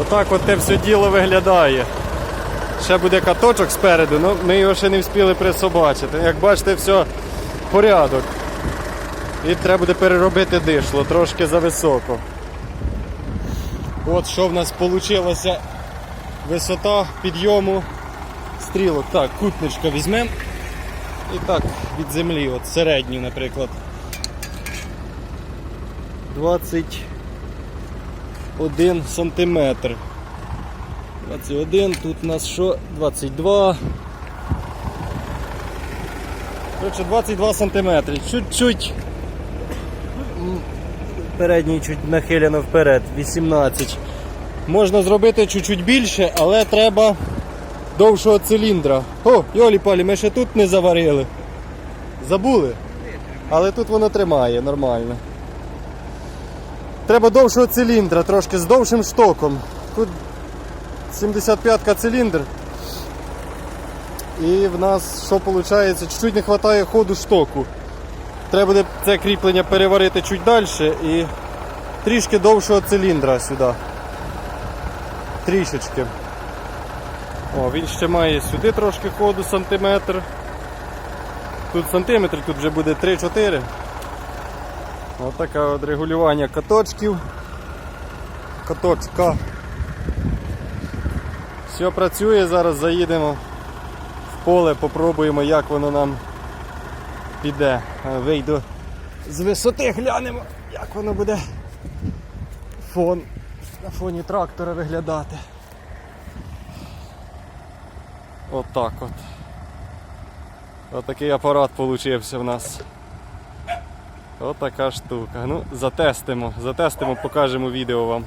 Отак от те все діло виглядає. Ще буде каточок спереду, але ми його ще не встигли присобачити. Як бачите, все порядок. І треба буде переробити дишло, трошки зависоко. От що в нас вийшло. Висота підйому стрілок. Так, кутничка візьмемо. І так, від землі, от середню, наприклад. 21 сантиметр. 21, тут у нас що? 22. Коротше, 22 сантиметри. Чуть-чуть. Передній чуть нахилено вперед, 18. Можна зробити чуть-чуть більше, але треба довшого циліндра. О, Йолі Палі, ми ще тут не заварили. Забули? Але тут воно тримає нормально. Треба довшого циліндра, трошки з довшим штоком. Тут 75-ка циліндр. І в нас що виходить? Чуть-чуть не вистачає ходу штоку. Треба буде це кріплення переварити чуть далі і трішки довшого циліндра сюди. Трішечки. О, він ще має сюди трошки ходу сантиметр. Тут сантиметр, тут вже буде 3-4. Ось таке от регулювання каточків. Каточка. Все працює, зараз заїдемо в поле, попробуємо, як воно нам піде. Е, Вийду з висоти, глянемо, як воно буде фон на фоні трактора виглядати. Отак от. Отакий апарат получився в нас. Отака штука. Ну, затестимо, затестимо, покажемо відео вам.